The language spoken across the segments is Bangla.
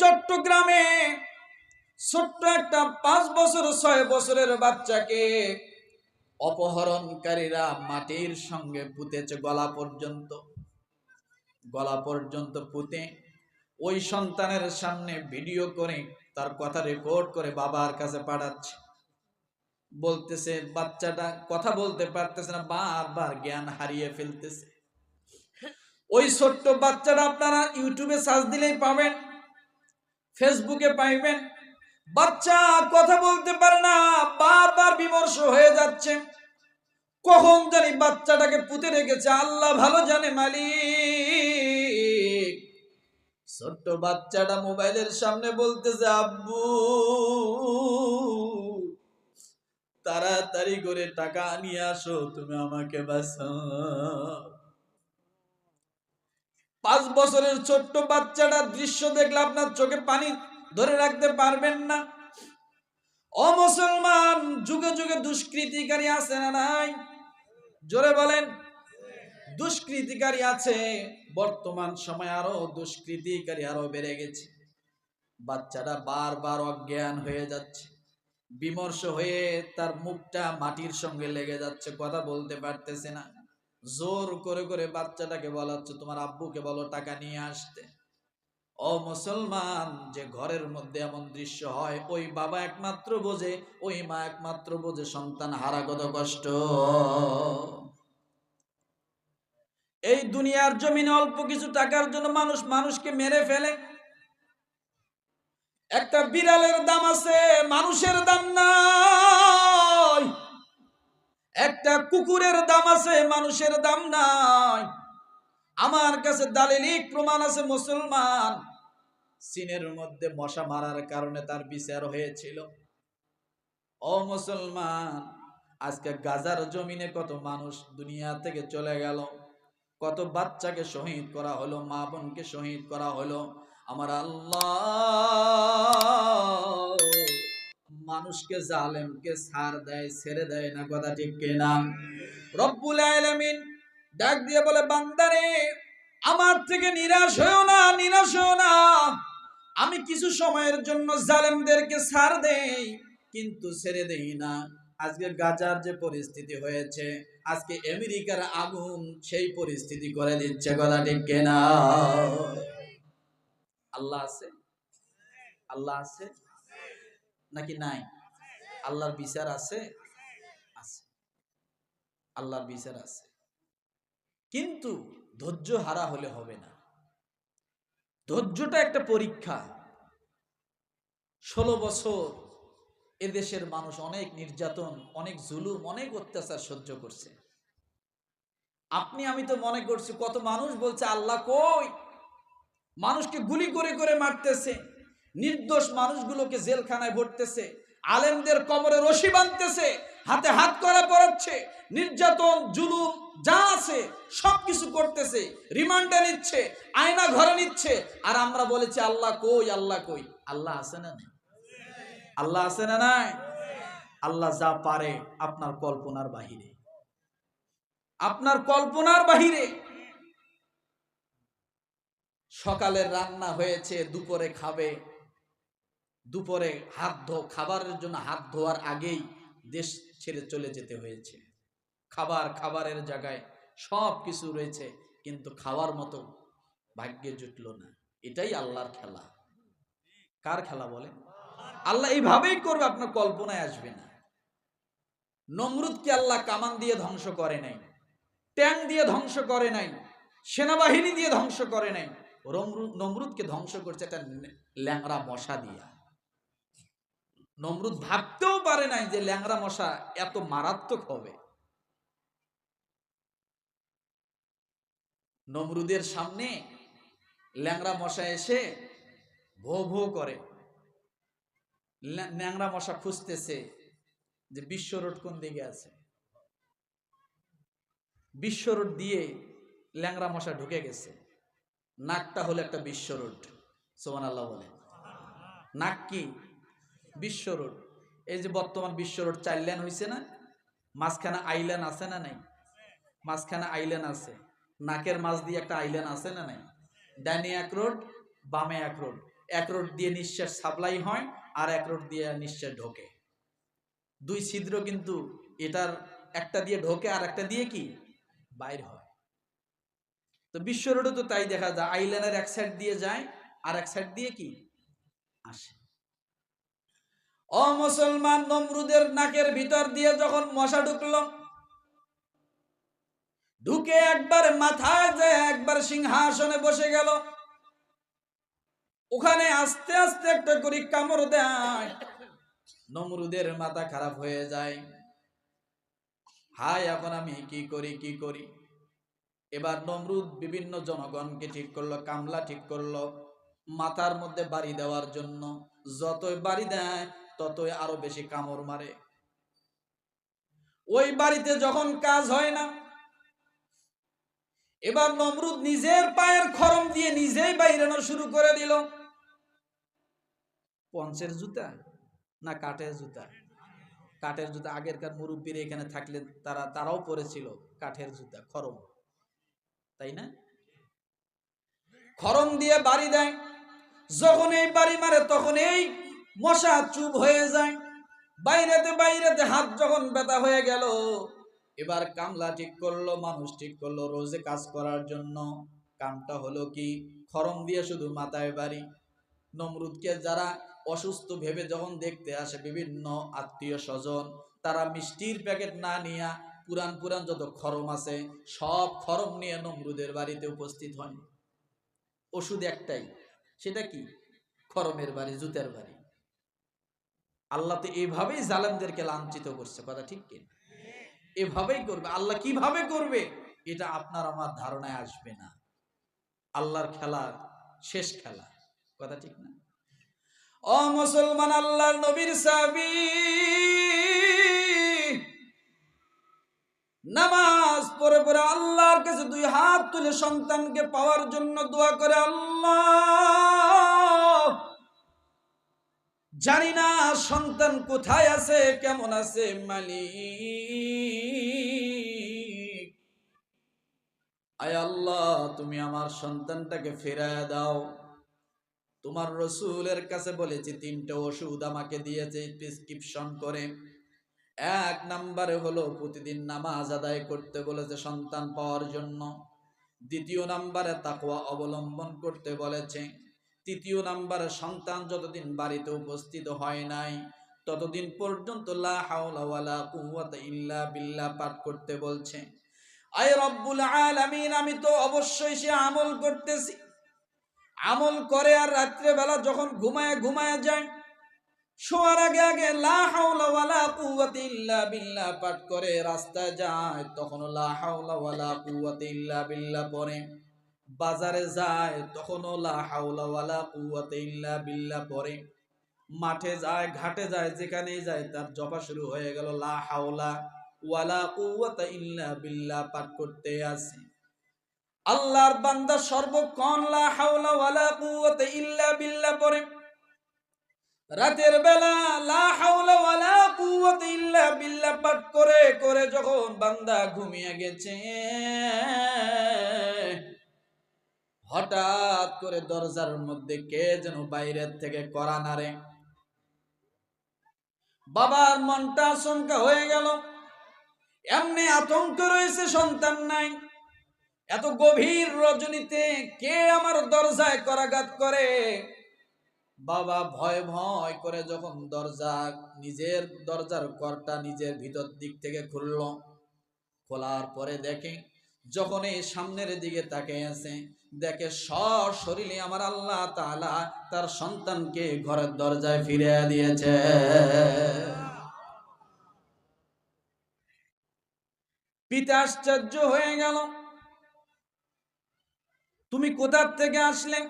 চট্টগ্রামে ছোট্ট একটা পাঁচ বছর, ছয় বছরের বাচ্চাকে অপহরণকারীরা মাটির সঙ্গে পুঁতেছে, গলা পর্যন্ত গলা পর্যন্ত পুঁতে। ওই সন্তানের সামনে ভিডিও করে, তার কথা রেকর্ড করে বাবার কাছে পাঠাচ্ছে। বলতেছে, বাচ্চাটা কথা বলতে পারতেছে না, বারবার জ্ঞান হারিয়ে ফেলতেছে। ওই ছোট্ট বাচ্চাটা আপনারা ইউটিউবে সার্চ দিলেই পাবেন। ফেসবুকে পাইবেন। বাচ্চা কথা বলতে পারে না, বারবার বিমর্ষ হয়ে যাচ্ছে। কখন জানি বাচ্চাটাকে পুঁতে রেখেছে, আল্লাহ ভালো জানে মালিক। ছোট্ট বাচ্চাটা মোবাইলের সামনে বলতেছে, আব্বু, তাড়াতাড়ি করে টাকা নিয়ে আসো, তুমি আমাকে বাঁচাও। পাঁচ বছরের ছোট্ট বাচ্চাটা দৃশ্য দেখলে আপনার চোখে পানি ধরে রাখতে পারবেন না। ও মুসলমান, যুগে যুগে দুষ্কৃতিকারী আছে না নাই? জোরে বলেন। দুষ্কৃতিকারী আছে, বর্তমান সময় আরও দুষ্কৃতিকারী আরও বেড়ে গেছে। বাচ্চাটা বারবার অজ্ঞান হয়ে যাচ্ছে। বিমর্ষ হয়ে তার মুখটা মাটির সঙ্গে লেগে যাচ্ছে, কথা বলতে পারতেছে না। জোর করে করে বাচ্চাটাকে বলাচ্ছে তোমার আব্বুকে বলো টাকা নিয়ে আসতে। ও মুসলমান, যে ঘরের মধ্যে এমন দৃশ্য হয়, ওই বাবা একমাত্র বোঝে, ওই মা একমাত্র বোঝে সন্তান হারা কত কষ্ট। এই দুনিয়ার জমিনে অল্প কিছু টাকার জন্য মানুষ মানুষকে মেরে ফেলে। একটা বিড়ালের দাম আছে, মানুষের দাম নাই একটা কুকুরের দাম আছে, মানুষের দাম নাই। আমার কাছে দালিলিক প্রমাণ আছে, মুসলমান। চীনের মধ্যে মশা মারার কারণে তার বিচার হয়েছিল। ও মুসলমান, আজকে গাজার জমিনে কত মানুষ দুনিয়া থেকে চলে গেল। কত বাচ্চাকে শহীদ করা হলো, মা বোনকে শহীদ করা হলো। আমার আল্লাহ মানুষকে জালেমকে ছাড় দেয়, ছেড়ে দেয় না, কথা ঠিক কিনা? রব্বুল আলামিন ডাক দিয়ে বলে, বান্দারে, আমার থেকে নিরাশ হয়েও না, নিরাশ হয়েও না। আমি কিছু সময়ের জন্য জালেমদেরকে ছাড় দেই, কিন্তু ছেড়ে দেই না। আজকে গাজার যে পরিস্থিতি হয়েছে, আজকে আমেরিকার আগুন সেই পরিস্থিতি করে দিচ্ছে, কথা ঠিক কিনা? আল্লাহ আছে? আল্লাহ আছে? নাকি নাই? আল্লাহর বিচার আছে? আছে। আল্লাহর বিচার আছে। কিন্তু ধৈর্য হারা হলে হবে না। ধৈর্যটা একটা পরীক্ষা। ষোলো বছর এদেশের মানুষ অনেক নির্যাতন, অনেক জুলুম, অনেক অত্যাচার সহ্য করছে। আপনি, আমি তো মনে করছি কত মানুষ বলছে, আল্লাহ কই? মানুষকে গুলি করে করে মারতেছে। নির্দোষ মানুষগুলোকে জেলখানায় ভরতেছে, আলেমদের কবরে রশি বাঁধতেছে, হাতে হাত করা পড়াচ্ছে, নির্যাতন, জুলুম যা আছে সবকিছু করতেছে, রিমান্ডে নিচ্ছে, আয়না ঘরে নিচ্ছে, আর আমরা বলেছি, আল্লাহ কই আল্লাহ কই? আল্লাহ আছে না নাই? আল্লাহ আছে না নাই? আল্লাহ যা পারে আপনার কল্পনার বাহিরে। আপনার কল্পনার বাহিরে। সকালের রান্না হয়েছে, দুপুরে খাবে দুপুরে হাত ধো, খাবারের জন্য হাত ধোয়ার আগেই দেশ ছেড়ে চলে যেতে হয়েছে। খাবার খাবারের জায়গায় সব কিছু রয়েছে, কিন্তু খাওয়ার মতো ভাগ্যে জুটলো না। এটাই আল্লাহর খেলা। কার খেলা বলে? আল্লাহ এইভাবেই করবে, আপনার কল্পনায় আসবে না। নমরুদকে আল্লাহ কামান দিয়ে ধ্বংস করে নাই, ট্যাং দিয়ে ধ্বংস করে নাই, সেনাবাহিনী দিয়ে ধ্বংস করে নাই। নমরুদকে ধ্বংস করছে একটা ল্যাংরা মশা দিয়া। নমরুদ ভাবতেও পারে নাই যে ল্যাংরা মশা এত মারাত্মক হবে। নমরুদের সামনে ল্যাংরা মশা এসে ভো ভো করে। ল্যাংরা মশা খুঁজতেছে যে বিশ্ব রোড কোন দিকে আছে। বিশ্ব রোড দিয়ে ল্যাংরা মশা ঢুকে গেছে। নাকটা হলো একটা বিশ্ব রোড সোমান আল্লাহ বলে। নাক কি? বিশ্ব রোড। এই যে বর্তমান বিশ্ব রোড, চার লেন হয়েছে না? মাঝখানে আইল্যান্ড আছে না নাই? মাঝখানে আইল্যান্ড আছে। নাকের মাছ দিয়ে একটা আইল্যান্ড আছে না নাই? ডাইনে এক রোড, বামে এক রোড। এক রোড দিয়ে নিঃশ্বাস সাপ্লাই হয় আর এক রোড দিয়ে নিঃশ্বাস ঢোকে। দুই ছিদ্র কিন্তু এটার একটা দিয়ে ঢোকে আর একটা দিয়ে কি? বাইর হয়। তো বিশ্ব রোডে তো তাই দেখা যায়। আইল্যান্ডের এক সাইড দিয়ে যায় আর এক সাইড দিয়ে কি? ও মুসলমান নমরুদের নাকের ভিতর দিয়ে যখন মশা ঢুকলো, ঢুকে একবার মাথায় যায় একবার সিংহাসনে বসে গেল। ওখানে আস্তে আস্তে একটা কামড় দেয়। নমরুদের মাথা খারাপ হয়ে যায়। হাই এখন আমি কি করি কি করি? এবার নমরুদ বিভিন্ন জনগণকে ঠিক করল, কামলা ঠিক করল, মাথার মধ্যে বাড়ি দেওয়ার জন্য। যতই বাড়ি দেয় ততই আরও বেশি কামড় মারে। ওই বাড়িতে যখন কাজ হয় না, এবার নমরুদ নিজের পায়ের খরম দিয়ে নিজেই বাইরানো শুরু করে দিল। পঞ্চের জুতা না কাঠের জুতা? কাঠের জুতা আগেরকার মুরব্বীর এখানে থাকলে তারা, তারাও পরেছিল কাঠের জুতা, খরম। তাই না? খরম দিয়ে বাড়ি দেয়। যখন এই বাড়ি মারে, তখন এই মশা চুপ হয়ে যায়। বাইরেতে বাইরেতে হাত যখন ব্যথা হয়ে গেল, এবার কামলা ঠিক করল, মানুষ ঠিক করল রোজে কাজ করার জন্য। কামটা হলো কি? খরম দিয়ে শুধু মাথায় বাড়ি। নমরুদকে যারা অসুস্থ ভেবে যখন দেখতে আসে বিভিন্ন আত্মীয় স্বজন, তারা মিষ্টির প্যাকেট না নিয়ে পুরান পুরান যত খরম আছে, সব খরম নিয়ে নমরুদের বাড়িতে উপস্থিত হয় ওষুধ একটাই, সেটা কি? খরমের বাড়ি, জুতের বাড়ি। আল্লাহ তো এইভাবেই জালেমদেরকে লাঞ্ছিত করছে, কথা ঠিক কি এভাবেই করবে। আল্লাহ কীভাবে করবে? এটা আপনার আমার ধারণায় আসবে না। আল্লাহর খেলা শেষ খেলা, কথা ঠিক না? ও মুসলমান আল্লাহর নবীর সাবি নামাজ পড়ে পড়ে আল্লাহর কাছে দুই হাত তুলে সন্তানকে পাওয়ার জন্য দোয়া করে আল্লাহ। জানি না সন্তান কোথায় আছে, কেমন আছে মালিক। আয় আল্লাহ, তুমি আমার সন্তানটাকে ফেরায় দাও। তোমার রসুলের কাছে বলেছি, তিনটে ওষুধ আমাকে দিয়েছে, প্রেসক্রিপশন করে। এক নাম্বারে হলো, প্রতিদিন নামাজ আদায় করতে বলেছে সন্তান পাওয়ার জন্য। দ্বিতীয় নাম্বারে তাকুয়া অবলম্বন করতে বলেছে। তৃতীয় নাম্বারে, সন্তান যতদিন বাড়িতে উপস্থিত হয় নাই, ততদিন পর্যন্ত লা ইল্লা পাঠ করতে বলছে। আমি তো অবশ্যই সে আমল করতেছি। আমল করে আর রাত্রে বেলা যখন ঘুমায় ঘুমায় যায়, শোয়ার আগে আগে লা হাওলা ইল্লা পাঠ করে রাস্তায় যায় তখন লা হাওলা ওয়ালা ইল্লা বিল্লাহ পড়ে। বাজারে যায়, তখনও লা হাওলা ওয়ালা কুওয়াতা ইল্লা বিল্লাহ পড়ে। মাঠে যায়, ঘাটে যায়, যেখানেই যায়, তার জপা শুরু হয়ে গেল, লা হাওলা ওয়ালা কুওয়াতা ইল্লা বিল্লাহ পাঠ করতে আছে আল্লাহর বান্দা সর্বক্ষণ লা হাওলা ওয়ালা কুওয়াতা ইল্লা বিল্লাহ পড়ে। রাতের বেলা লা হাওলা ওয়ালা কুওয়াতা ইল্লা বিল্লাহ পাঠ করে করে যখন বান্দা ঘুমিয়ে গেছে হঠাৎ করে দরজার মধ্যে কে যেন বাইরের থেকে করা নারে বাবার মনটা আশঙ্কা হয়ে গেল। এমনি আতঙ্ক রয়েছে, সন্তান নাই। এত গভীর রজনীতে কে আমার দরজায় করাঘাত করে? বাবা ভয় ভয় করে যখন দরজা, নিজের দরজার করটা নিজের ভিতর দিক থেকে খুলল। খোলার পরে দেখে যখন এই সামনের দিকে তাকে আছে, দেখে সশরীরে আমার আল্লাহ তাআলা তার সন্তানকে ঘরের দরজায় ফিরে দিয়েছে। পিতা আশ্চর্য হয়ে গেল। তুমি কোথার থেকে আসলে?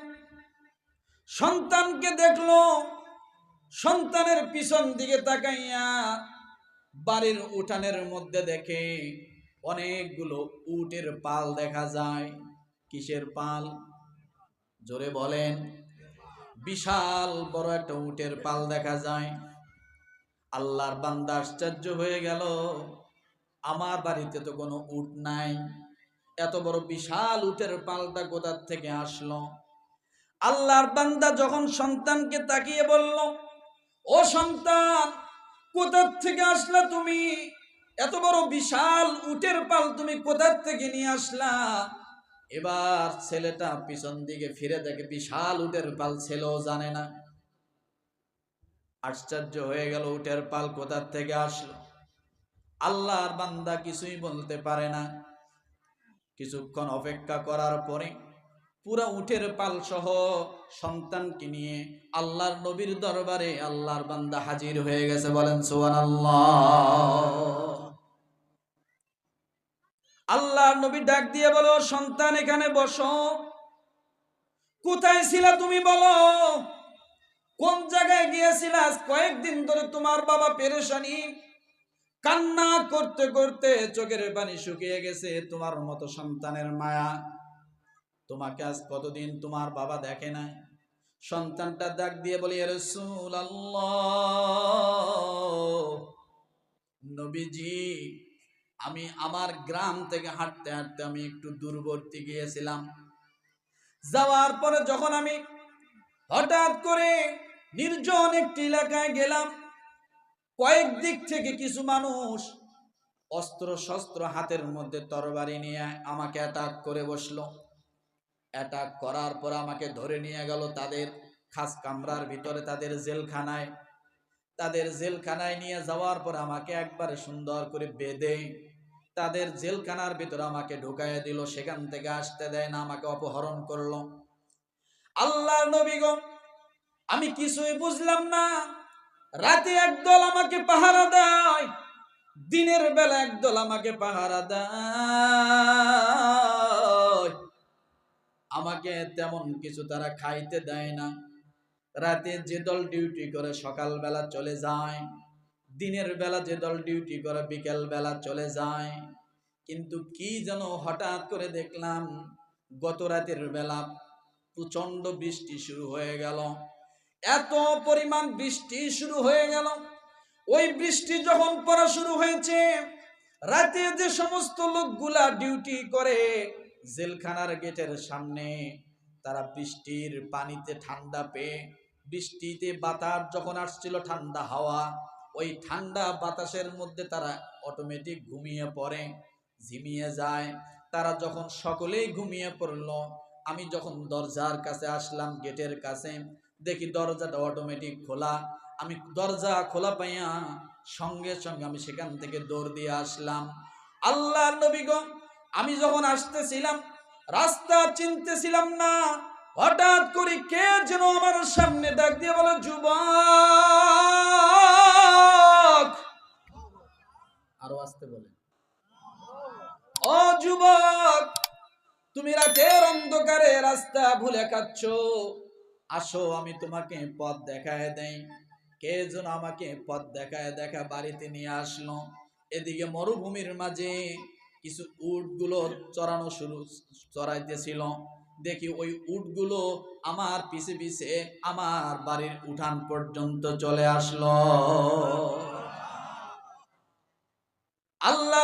সন্তানকে দেখল, সন্তানের পিছন দিকে তাকাইয়া বাড়ির উঠানের মধ্যে দেখে অনেকগুলো উটের পাল দেখা যায়। কিসের পাল? জোরে বলেন। বিশাল বড় একটা উটের পাল দেখা যায়। আল্লাহর বান্দা আশ্চর্য হয়ে গেল। আমার বাড়িতে তো কোনো উট নাই। এত বড় বিশাল উটের পালটা কোথার থেকে আসলো? আল্লাহর বান্দা যখন সন্তানকে তাকিয়ে বলল, ও সন্তান, কোথার থেকে আসলা তুমি? এত বড় বিশাল উটের পাল তুমি কোথার থেকে নিয়ে আসলা? এবার ছেলেটা পিছন দিকে ফিরে দেখে বিশাল উটের পাল ছেলেও জানে না। আশ্চর্য হয়ে গেল উটের পাল কোথার থেকে আসলো। আল্লাহর বান্দা কিছুই বলতে পারে না। কিছুক্ষণ অপেক্ষা করার পরে পুরা উঠের পাল সহ সন্তানকে নিয়ে আল্লাহর নবীর দরবারে আল্লাহর বান্দা হাজির হয়ে গেছে বলেন সোয়ান আল্লাহর নবী ডাক দিয়ে বলো, সন্তান, এখানে বসো। কোথায় ছিলা তুমি বলো? কোন জায়গায় গিয়েছিলা? আজ কয়েকদিন ধরে তোমার বাবা পেরেশানি। কান্না করতে করতে চোখের পানি শুকিয়ে গেছে, তোমার মতো সন্তানের মায়া তোমাকে আজ কতদিন তোমার বাবা দেখে না সন্তানটা ডাক দিয়ে বলি রসুল নবীজি আমি আমার গ্রাম থেকে হাঁটতে হাঁটতে আমি একটু দূরবর্তী গিয়েছিলাম। যাওয়ার পরে যখন আমি হঠাৎ করে নির্জন একটি এলাকায় গেলাম, কয়েক দিক থেকে কিছু মানুষ অস্ত্র শস্ত্র হাতের মধ্যে তরবারি নিয়ে আমাকে অ্যাটাক করে বসল। অ্যাটাক করার পর আমাকে ধরে নিয়ে গেল তাদের খাস কামরার ভিতরে, তাদের জেলখানায়। তাদের জেলখানায় নিয়ে যাওয়ার পর আমাকে একবারে সুন্দর করে বেঁধে তাদের জেলখানার ভিতরে আমাকে ঢুকাইয়া দিল, সেখান থেকে আসতে দেয় না, আমাকে অপহরণ করল। আল্লাহ নবীগণ আমি কিছুই বুঝলাম না। রাতে একদল আমাকে পাহারা দেয়, দিনের বেলা একদল আমাকে পাহারা দেয়। আমাকে তেমন কিছু তারা খাইতে দেয় না। রাতে যে দল ডিউটি করে সকালবেলা চলে যায় দিনের বেলা যে দল ডিউটি করে, বিকেল বেলা চলে যায়। কিন্তু কি যেন হঠাৎ করে দেখলাম, গত রাতের বেলা প্রচণ্ড বৃষ্টি শুরু হয়ে গেল। এত পরিমাণ বৃষ্টি শুরু হয়ে গেল। ওই বৃষ্টি যখন পড়া শুরু হয়েছে, রাতে যে সমস্ত লোকগুলা ডিউটি করে, জেলখানার গেটের সামনে, তারা বৃষ্টির পানিতে ঠান্ডা পেয়ে, বৃষ্টিতে বাতাস যখন আসছিল ঠান্ডা হাওয়া ওই ঠান্ডা বাতাসের মধ্যে তারা অটোমেটিক ঘুমিয়ে পড়ে, ঝিমিয়ে যায়। তারা যখন সকলেই ঘুমিয়ে পড়ল, আমি যখন দরজার কাছে আসলাম গেটের কাছে, দেখি দরজাটা অটোমেটিক খোলা। আমি দরজা খোলা পাইয়া সঙ্গে সঙ্গে আমি সেখান থেকে দৌড় দিয়ে আসলাম। আল্লাহ নবীগণ আমি যখন আসতেছিলাম, রাস্তা চিনতেছিলাম না। হঠাৎ করে কে যেন আমার সামনে ডাক দিয়ে বলে, যুবক! আরও আসতে বলে ও যুবক, তুমি রাতের অন্ধকারে রাস্তা ভুলে খাচ্ছ আসো, আমি তোমাকে পথ দেখায় দেই। কে যেন আমাকে পথ দেখায় দেখা বাড়িতে নিয়ে আসলো। এদিকে মরুভূমির মাঝে কিছু উটগুলো চড়ানো শুরু, চড়াইতেছিল। দেখি ওই উটগুলো আমার পিছে পিছে আমার বাড়ির উঠান পর্যন্ত চলে আসলো।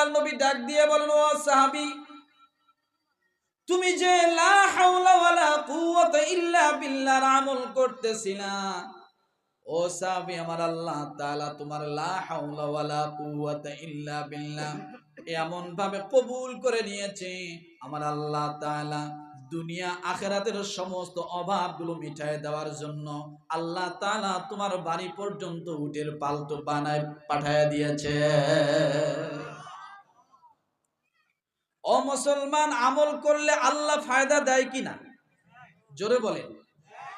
আল্লাহ নবী ডাক দিয়ে বলেন, ও সাহাবি, তুমি যে লা হাওলা ওয়ালা কুওয়াতা ইল্লা বিল্লাহর আমল করতেছিলা, ও সাহাবি, আমার আল্লাহ তাআলা তোমার লা হাওলা ওয়ালা কুওয়াতা ইল্লা বিল্লাহ এমন ভাবে কবুল করে নিয়েছে। আমার আল্লাহ তাআলা দুনিয়া আখেরাতের সমস্ত অভাবগুলো মিটায় দেওয়ার জন্য আল্লাহ তালা তোমার বাড়ি পর্যন্ত উটের পালতো বানায় পাঠায় দিয়েছে। ও মুসলমান, আমল করলে আল্লাহ ফায়দা দেয় কিনা? জোরে বলে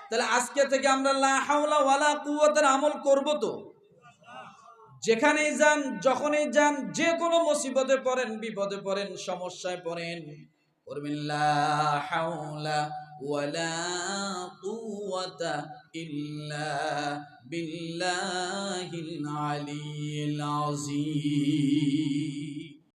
তাহলে আজকে থেকে আমরা হাওলা ওয়ালা কুওয়াতের আমল করব তো? যেখানেই যান, যখনই যান, যে কোনো মুসিবতে পড়েন, বিপদে পড়েন, সমস্যায় পড়েন হাওলা ওয়ালা ইল্লা বিল্লাহিল আলিয়্যিল আযীম।